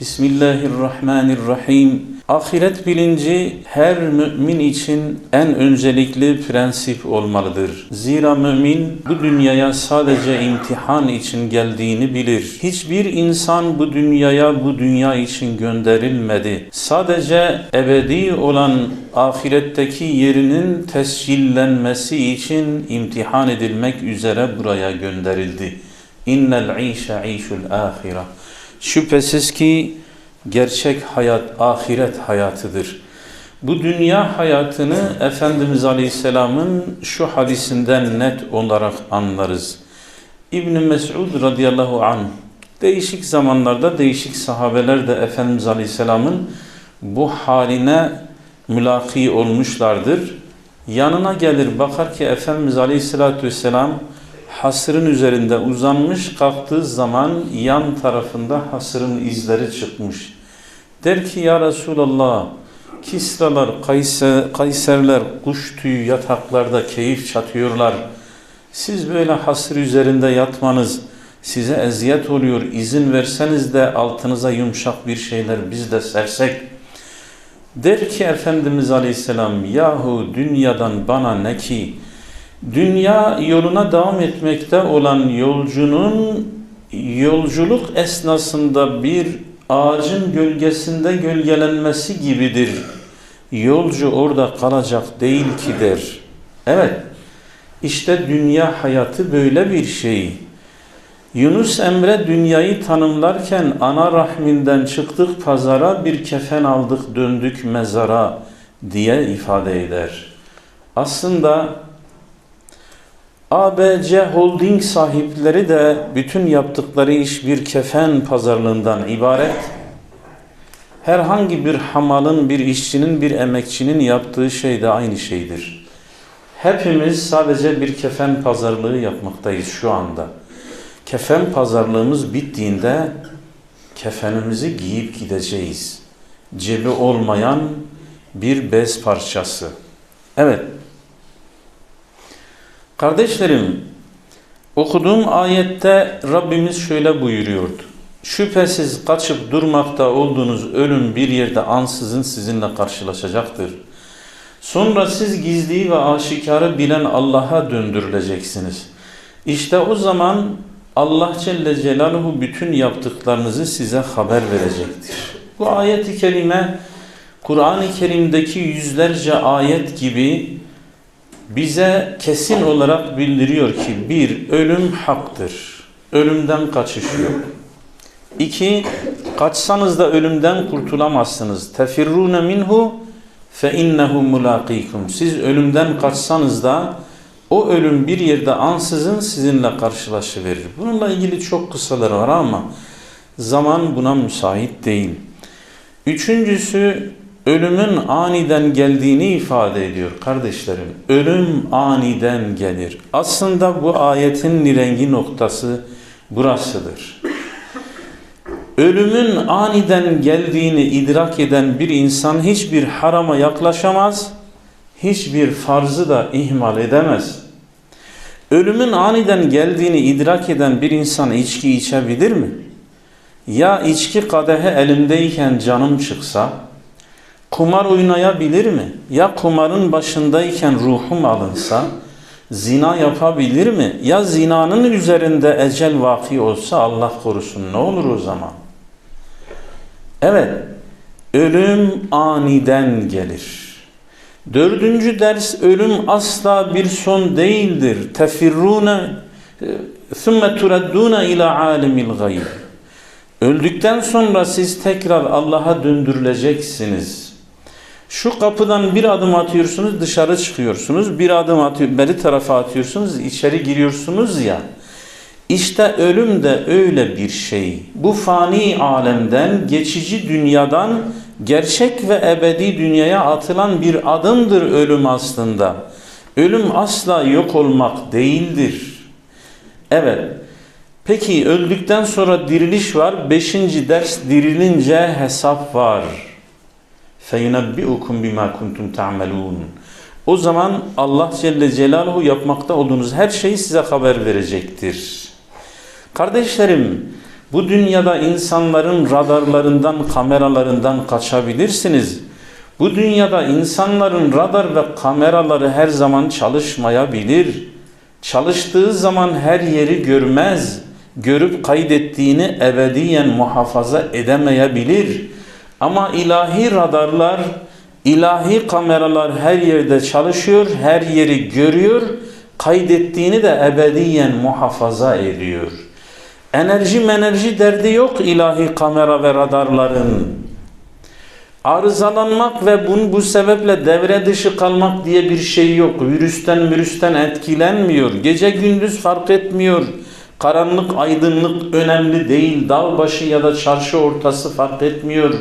Bismillahirrahmanirrahim. Ahiret bilinci her mümin için en öncelikli prensip olmalıdır. Zira mümin bu dünyaya sadece imtihan için geldiğini bilir. Hiçbir insan bu dünyaya bu dünya için gönderilmedi. Sadece ebedi olan ahiretteki yerinin tescillenmesi için imtihan edilmek üzere buraya gönderildi. İnnel işe işul ahire. Şüphesiz ki gerçek hayat ahiret hayatıdır. Bu dünya hayatını Efendimiz Aleyhisselam'ın şu hadisinden net olarak anlarız. İbn Mes'ud radıyallahu anh değişik zamanlarda değişik sahabeler de Efendimiz Aleyhisselam'ın bu haline mülaki olmuşlardır. Yanına gelir bakar ki Efendimiz Aleyhisselatü Vesselam hasırın üzerinde uzanmış kalktığı zaman yan tarafında hasırın izleri çıkmış. Der ki ya Resulallah Kisralar, Kayser, Kayserler kuş tüyü yataklarda keyif çatıyorlar. Siz böyle hasır üzerinde yatmanız size eziyet oluyor. İzin verseniz de altınıza yumuşak bir şeyler biz de sersek. Der ki Efendimiz Aleyhisselam yahu dünyadan bana ne ki dünya yoluna devam etmekte olan yolcunun yolculuk esnasında bir ağacın gölgesinde gölgelenmesi gibidir. Yolcu orada kalacak değil ki der. Evet, işte dünya hayatı böyle bir şey. Yunus Emre dünyayı tanımlarken ana rahminden çıktık pazara bir kefen aldık döndük mezara diye ifade eder. Aslında ABC Holding sahipleri de bütün yaptıkları iş bir kefen pazarlığından ibaret. Herhangi bir hamalın, bir işçinin, bir emekçinin yaptığı şey de aynı şeydir. Hepimiz sadece bir kefen pazarlığı yapmaktayız şu anda. Kefen pazarlığımız bittiğinde kefenimizi giyip gideceğiz. Cebi olmayan bir bez parçası. Evet, Kardeşlerim, okuduğum ayette Rabbimiz şöyle buyuruyordu. Şüphesiz kaçıp durmakta olduğunuz ölüm bir yerde ansızın sizinle karşılaşacaktır. Sonra siz gizliyi ve aşikarı bilen Allah'a döndürüleceksiniz. İşte o zaman Allah Celle Celaluhu bütün yaptıklarınızı size haber verecektir. Bu ayet-i kerime Kur'an-ı Kerim'deki yüzlerce ayet gibi bize kesin olarak bildiriyor ki bir, ölüm haktır. Ölümden kaçış yok. İki, kaçsanız da ölümden kurtulamazsınız. Tefirrune minhu fe innehu mulakikum. Siz ölümden kaçsanız da o ölüm bir yerde ansızın sizinle karşılaşıverir. Bununla ilgili çok kısalar var ama zaman buna müsait değil. Üçüncüsü ölümün aniden geldiğini ifade ediyor kardeşlerim. Ölüm aniden gelir. Aslında bu ayetin nirengi noktası burasıdır. Ölümün aniden geldiğini idrak eden bir insan hiçbir harama yaklaşamaz, hiçbir farzı da ihmal edemez. Ölümün aniden geldiğini idrak eden bir insan içki içebilir mi? Ya içki kadehi elimdeyken canım çıksa, Kumar oynayabilir mi? Ya kumarın başındayken ruhum alınsa zina yapabilir mi? Ya zinanın üzerinde ecel vaki olsa Allah korusun ne olur o zaman? Evet, ölüm aniden gelir. Dördüncü ders ölüm asla bir son değildir. Tefirrune ثُمَّ تُرَدُّونَ اِلَى عَالِمِ الْغَيْبِ Öldükten sonra siz tekrar Allah'a döndürüleceksiniz. Şu kapıdan bir adım atıyorsunuz dışarı çıkıyorsunuz. Bir adım atıyor, beri tarafa atıyorsunuz içeri giriyorsunuz ya. İşte ölüm de öyle bir şey. Bu fani alemden, geçici dünyadan gerçek ve ebedi dünyaya atılan bir adımdır ölüm aslında. Ölüm asla yok olmak değildir. Evet. Peki öldükten sonra diriliş var. Beşinci ders dirilince hesap var. فَيُنَبِّئُكُمْ بِمَا كُنْتُمْ تَعْمَلُونَ O zaman Allah Celle Celaluhu yapmakta olduğunuz her şeyi size haber verecektir. Kardeşlerim, Bu dünyada insanların radarlarından, kameralarından kaçabilirsiniz. Bu dünyada insanların radar ve kameraları her zaman çalışmayabilir. Çalıştığı zaman her yeri görmez. Görüp kaydettiğini ebediyen muhafaza edemeyebilir. Ama ilahi radarlar, ilahi kameralar her yerde çalışıyor, her yeri görüyor, kaydettiğini de ebediyen muhafaza ediyor. Enerji menerji derdi yok ilahi kamera ve radarların. Arızalanmak ve bunu bu sebeple devre dışı kalmak diye bir şey yok. Virüsten virüsten etkilenmiyor. Gece gündüz fark etmiyor. Karanlık aydınlık önemli değil. Dağ başı ya da çarşı ortası fark etmiyor.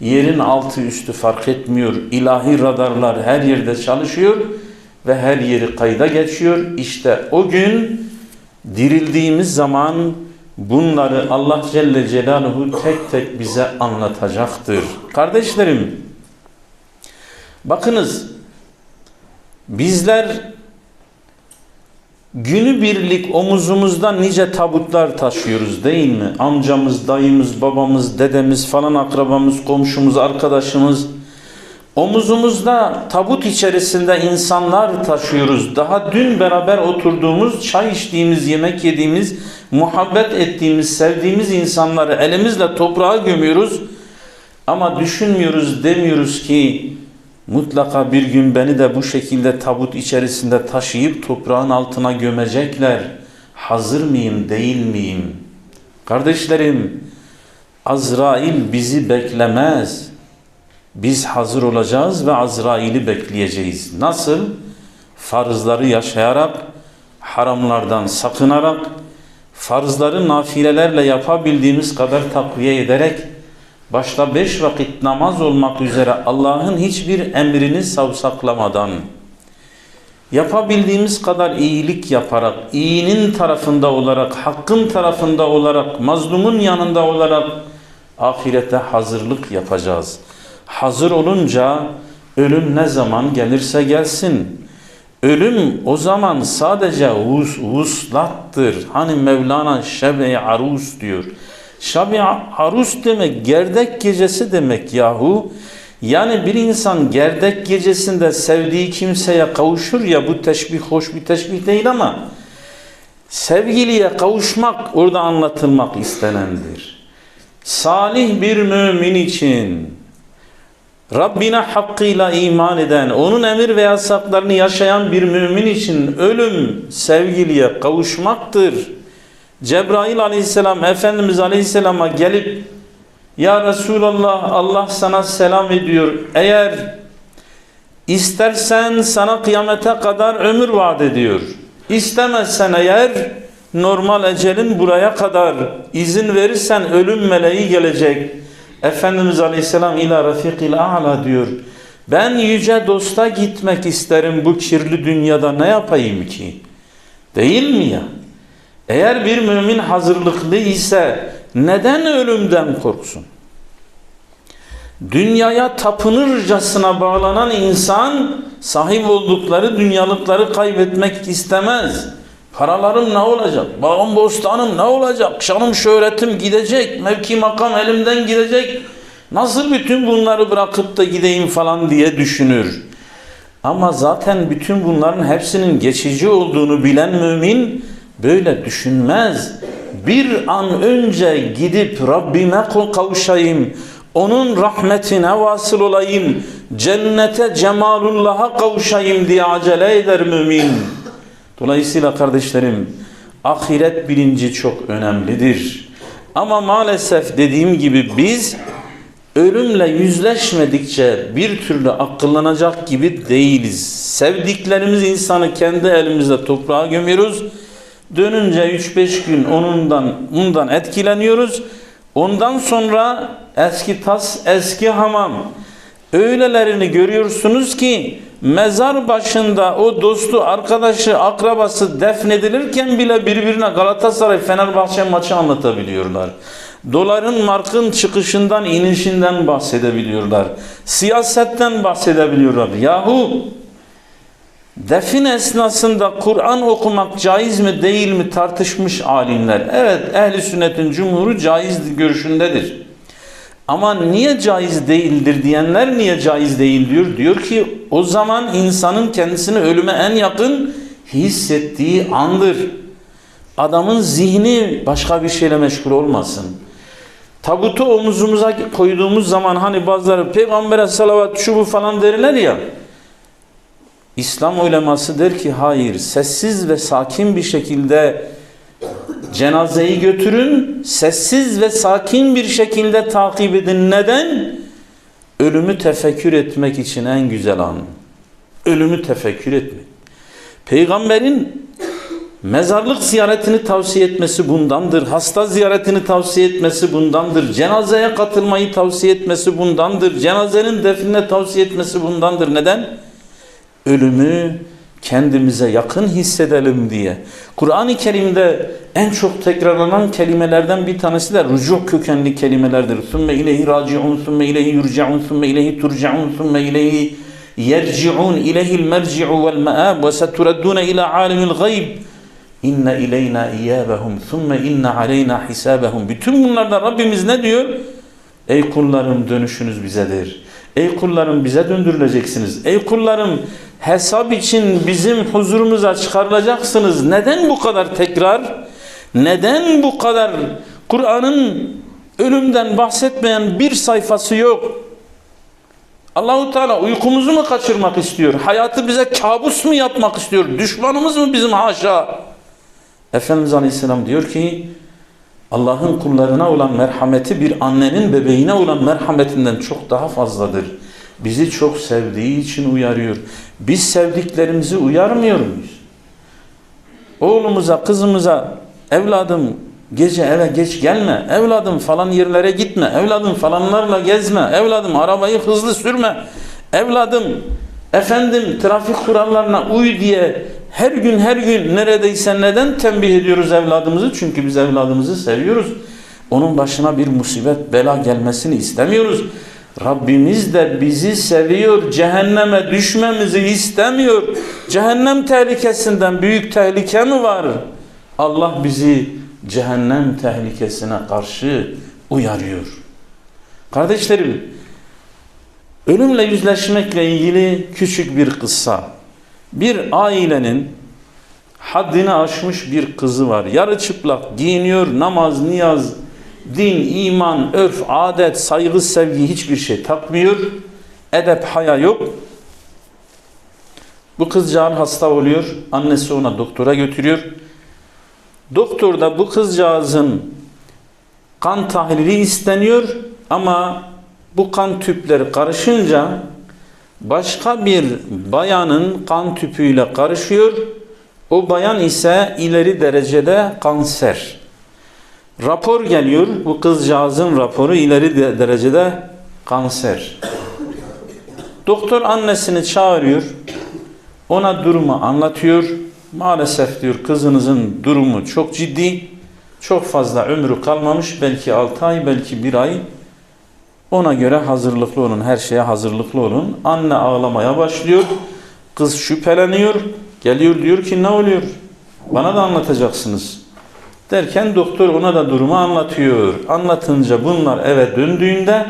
Yerin altı üstü fark etmiyor. İlahi radarlar her yerde çalışıyor ve her yeri kayda geçiyor. İşte o gün dirildiğimiz zaman bunları Allah Celle Celaluhu tek tek bize anlatacaktır. Kardeşlerim, bakınız bizler günü birlik omuzumuzda nice tabutlar taşıyoruz değil mi? Amcamız, dayımız, babamız, dedemiz falan akrabamız, komşumuz, arkadaşımız Omuzumuzda tabut içerisinde insanlar taşıyoruz. Daha dün beraber oturduğumuz, çay içtiğimiz, yemek yediğimiz, muhabbet ettiğimiz, sevdiğimiz insanları elimizle toprağa gömüyoruz. Ama düşünmüyoruz, demiyoruz ki mutlaka bir gün beni de bu şekilde tabut içerisinde taşıyıp toprağın altına gömecekler. Hazır mıyım, değil miyim? Kardeşlerim, Azrail bizi beklemez. Biz hazır olacağız ve Azrail'i bekleyeceğiz. Nasıl? Farzları yaşayarak, haramlardan sakınarak, farzları nafilelerle yapabildiğimiz kadar takviye ederek, başta beş vakit namaz olmak üzere Allah'ın hiçbir emrini savsaklamadan, yapabildiğimiz kadar iyilik yaparak, iyinin tarafında olarak, hakkın tarafında olarak, mazlumun yanında olarak ahirete hazırlık yapacağız. Hazır olunca ölüm ne zaman gelirse gelsin. Ölüm o zaman sadece vus, vuslattır. Hani Mevlana şebe arus diyor. Şebe arus demek gerdek gecesi demek yahu. Yani bir insan gerdek gecesinde sevdiği kimseye kavuşur ya bu teşbih hoş bir teşbih değil ama sevgiliye kavuşmak orada anlatılmak istenendir. Salih bir mümin için Rabbine hakkıyla iman eden, onun emir ve yasaklarını yaşayan bir mümin için ölüm sevgiliye kavuşmaktır. Cebrail aleyhisselam Efendimiz aleyhisselama gelip Ya Resulallah Allah sana selam ediyor. Eğer istersen sana kıyamete kadar ömür vaat ediyor. İstemezsen eğer normal ecelin buraya kadar izin verirsen ölüm meleği gelecek. Efendimiz Aleyhisselam ila rafikil a'la diyor. Ben yüce dosta gitmek isterim bu kirli dünyada ne yapayım ki? Değil mi ya? Eğer bir mümin hazırlıklı ise neden ölümden korksun? Dünyaya tapınırcasına bağlanan insan sahip oldukları dünyalıkları kaybetmek istemez. Paralarım ne olacak? Bağım bostanım ne olacak? Şanım şöhretim gidecek. Mevki makam elimden gidecek. Nasıl bütün bunları bırakıp da gideyim falan diye düşünür. Ama zaten bütün bunların hepsinin geçici olduğunu bilen mümin böyle düşünmez. Bir an önce gidip Rabbime kavuşayım. Onun rahmetine vasıl olayım. Cennete cemalullah'a kavuşayım diye acele eder mümin. Dolayısıyla kardeşlerim ahiret bilinci çok önemlidir. Ama maalesef dediğim gibi biz ölümle yüzleşmedikçe bir türlü akıllanacak gibi değiliz. Sevdiklerimiz insanı kendi elimizde toprağa gömüyoruz. Dönünce 3-5 gün onundan, ondan etkileniyoruz. Ondan sonra eski tas, eski hamam. Öylelerini görüyorsunuz ki mezar başında o dostu, arkadaşı, akrabası defnedilirken bile birbirine Galatasaray Fenerbahçe maçı anlatabiliyorlar. Doların markın çıkışından, inişinden bahsedebiliyorlar. Siyasetten bahsedebiliyorlar. Yahu Defin esnasında Kur'an okumak caiz mi değil mi tartışmış alimler. Evet ehli sünnetin cumhuru caiz görüşündedir. Ama niye caiz değildir diyenler niye caiz değil diyor. Diyor ki o zaman insanın kendisini ölüme en yakın hissettiği andır. Adamın zihni başka bir şeyle meşgul olmasın. Tabutu omuzumuza koyduğumuz zaman hani bazıları peygambere salavat şu bu falan derler ya. İslam uleması der ki hayır sessiz ve sakin bir şekilde cenazeyi götürün sessiz ve sakin bir şekilde takip edin. Neden? Ölümü tefekkür etmek için en güzel an. Ölümü tefekkür etmek. Peygamberin mezarlık ziyaretini tavsiye etmesi bundandır. Hasta ziyaretini tavsiye etmesi bundandır. Cenazeye katılmayı tavsiye etmesi bundandır. Cenazenin defnine tavsiye etmesi bundandır. Neden? ölümü kendimize yakın hissedelim diye. Kur'an-ı Kerim'de en çok tekrarlanan kelimelerden bir tanesi de rücu kökenli kelimelerdir. Sümme ileyhi raciun, sümme ileyhi yurcaun, sümme ileyhi turcaun, sümme ileyhi yerciun, ileyhil merci'u vel me'ab ve seturaddune ila alimil gayb. İnne ileyna iyâbehum, sümme inne aleyna hisâbehum. Bütün bunlarda Rabbimiz ne diyor? Ey kullarım dönüşünüz bizedir. Ey kullarım bize döndürüleceksiniz. Ey kullarım hesap için bizim huzurumuza çıkarılacaksınız. Neden bu kadar tekrar? Neden bu kadar Kur'an'ın ölümden bahsetmeyen bir sayfası yok? Allahu Teala uykumuzu mu kaçırmak istiyor? Hayatı bize kabus mu yapmak istiyor? Düşmanımız mı bizim haşa? Efendimiz Aleyhisselam diyor ki Allah'ın kullarına olan merhameti bir annenin bebeğine olan merhametinden çok daha fazladır. Bizi çok sevdiği için uyarıyor. Biz sevdiklerimizi uyarmıyor muyuz? Oğlumuza, kızımıza, evladım gece eve geç gelme, evladım falan yerlere gitme, evladım falanlarla gezme, evladım arabayı hızlı sürme, evladım efendim trafik kurallarına uy diye her gün her gün neredeyse neden tembih ediyoruz evladımızı? Çünkü biz evladımızı seviyoruz. Onun başına bir musibet, bela gelmesini istemiyoruz. Rabbimiz de bizi seviyor. Cehenneme düşmemizi istemiyor. Cehennem tehlikesinden büyük tehlike mi var? Allah bizi cehennem tehlikesine karşı uyarıyor. Kardeşlerim, ölümle yüzleşmekle ilgili küçük bir kıssa. Bir ailenin haddini aşmış bir kızı var. Yarı çıplak giyiniyor, namaz, niyaz, din, iman, örf, adet, saygı, sevgi hiçbir şey takmıyor. Edep, haya yok. Bu kızcağın hasta oluyor. Annesi ona doktora götürüyor. Doktor da bu kızcağızın kan tahlili isteniyor ama bu kan tüpleri karışınca başka bir bayanın kan tüpüyle karışıyor. O bayan ise ileri derecede kanser. Rapor geliyor. Bu kızcağızın raporu ileri de- derecede kanser. Doktor annesini çağırıyor. Ona durumu anlatıyor. Maalesef diyor kızınızın durumu çok ciddi. Çok fazla ömrü kalmamış. Belki 6 ay, belki 1 ay. Ona göre hazırlıklı olun. Her şeye hazırlıklı olun. Anne ağlamaya başlıyor. Kız şüpheleniyor. Geliyor diyor ki ne oluyor? Bana da anlatacaksınız. Derken doktor ona da durumu anlatıyor. Anlatınca bunlar eve döndüğünde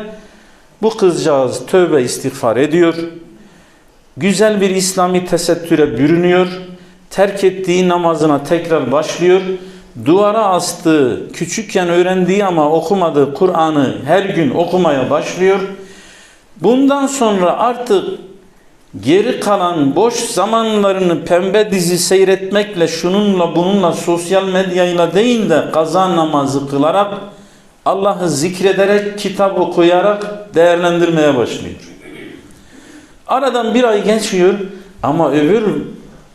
bu kızcağız tövbe istiğfar ediyor. Güzel bir İslami tesettüre bürünüyor. Terk ettiği namazına tekrar başlıyor. Duvara astığı, küçükken öğrendiği ama okumadığı Kur'an'ı her gün okumaya başlıyor. Bundan sonra artık geri kalan boş zamanlarını pembe dizi seyretmekle şununla bununla sosyal medyayla değil de kaza namazı kılarak Allah'ı zikrederek kitap okuyarak değerlendirmeye başlıyor. Aradan bir ay geçiyor ama öbür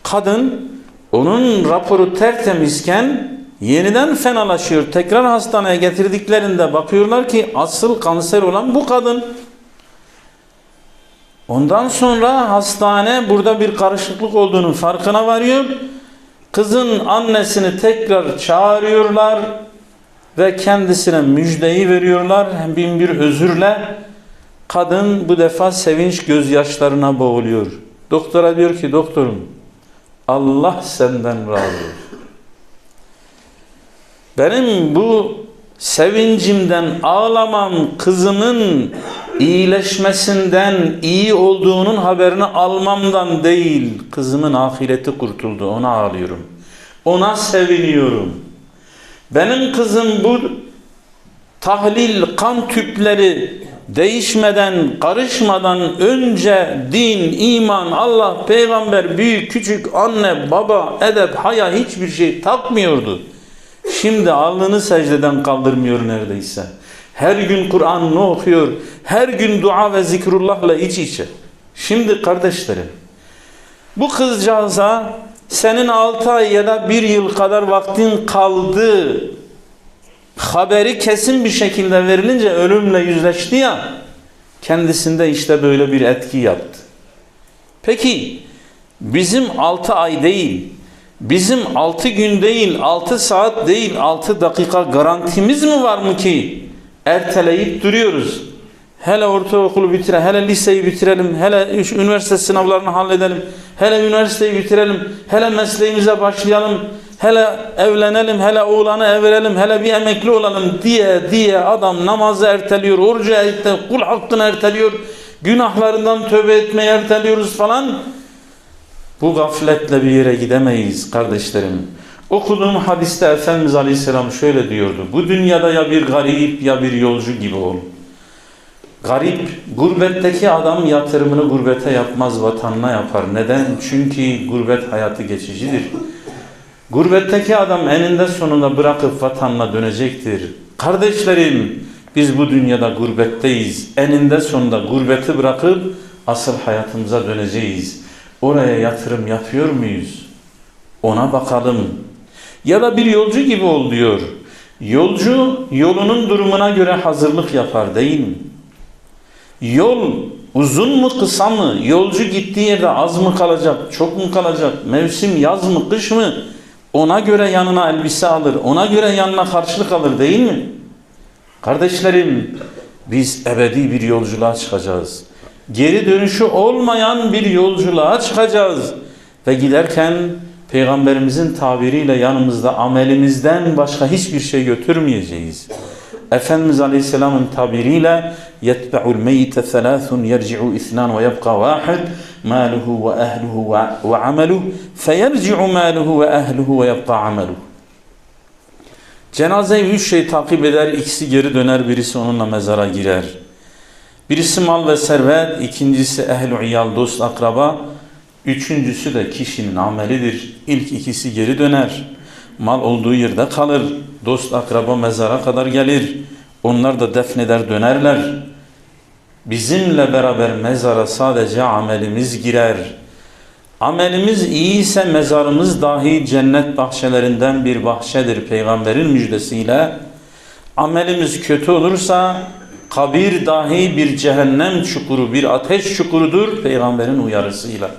kadın onun raporu tertemizken yeniden fenalaşıyor. Tekrar hastaneye getirdiklerinde bakıyorlar ki asıl kanser olan bu kadın. Ondan sonra hastane burada bir karışıklık olduğunun farkına varıyor. Kızın annesini tekrar çağırıyorlar ve kendisine müjdeyi veriyorlar. Bin bir özürle kadın bu defa sevinç gözyaşlarına boğuluyor. Doktora diyor ki doktorum Allah senden razı olsun. Benim bu sevincimden ağlamam kızımın iyileşmesinden, iyi olduğunun haberini almamdan değil, kızımın ahireti kurtuldu, ona ağlıyorum. Ona seviniyorum. Benim kızım bu tahlil kan tüpleri değişmeden, karışmadan önce din, iman, Allah, peygamber, büyük, küçük, anne, baba, edep, haya hiçbir şey takmıyordu. Şimdi alnını secdeden kaldırmıyor neredeyse. Her gün Kur'an'ını okuyor. Her gün dua ve zikrullahla iç içe. Şimdi kardeşlerim, bu kızcağıza senin 6 ay ya da 1 yıl kadar vaktin kaldı haberi kesin bir şekilde verilince ölümle yüzleşti ya kendisinde işte böyle bir etki yaptı. Peki bizim 6 ay değil bizim 6 gün değil 6 saat değil 6 dakika garantimiz mi var mı ki erteleyip duruyoruz. Hele ortaokulu bitire, hele liseyi bitirelim, hele üniversite sınavlarını halledelim, hele üniversiteyi bitirelim, hele mesleğimize başlayalım, hele evlenelim, hele oğlanı evlenelim, hele bir emekli olalım diye diye adam namazı erteliyor, orucu erteliyor, kul hakkını erteliyor, günahlarından tövbe etmeyi erteliyoruz falan. Bu gafletle bir yere gidemeyiz kardeşlerim. Okuduğum hadiste Efendimiz Aleyhisselam şöyle diyordu. Bu dünyada ya bir garip ya bir yolcu gibi ol. Garip, gurbetteki adam yatırımını gurbete yapmaz, vatanına yapar. Neden? Çünkü gurbet hayatı geçicidir. Gurbetteki adam eninde sonunda bırakıp vatanına dönecektir. Kardeşlerim, biz bu dünyada gurbetteyiz. Eninde sonunda gurbeti bırakıp asıl hayatımıza döneceğiz. Oraya yatırım yapıyor muyuz? Ona bakalım. Ya da bir yolcu gibi ol diyor. Yolcu yolunun durumuna göre hazırlık yapar değil mi? Yol uzun mu kısa mı? Yolcu gittiği yerde az mı kalacak? Çok mu kalacak? Mevsim yaz mı kış mı? Ona göre yanına elbise alır. Ona göre yanına karşılık alır değil mi? Kardeşlerim biz ebedi bir yolculuğa çıkacağız. Geri dönüşü olmayan bir yolculuğa çıkacağız. Ve giderken Peygamberimizin tabiriyle yanımızda amelimizden başka hiçbir şey götürmeyeceğiz. Efendimiz Aleyhisselam'ın tabiriyle ve yebqa vahid maluhu ve ehluhu ve ameluhu feyerci'u maluhu ve ehluhu ve yebqa ameluhu Cenazeyi üç şey takip eder, ikisi geri döner, birisi onunla mezara girer. Birisi mal ve servet, ikincisi ehl-i iyal, dost, akraba, üçüncüsü de kişinin amelidir. İlk ikisi geri döner. Mal olduğu yerde kalır. Dost, akraba mezara kadar gelir. Onlar da defneder dönerler. Bizimle beraber mezara sadece amelimiz girer. Amelimiz iyi ise mezarımız dahi cennet bahçelerinden bir bahçedir peygamberin müjdesiyle. Amelimiz kötü olursa kabir dahi bir cehennem çukuru, bir ateş çukurudur peygamberin uyarısıyla.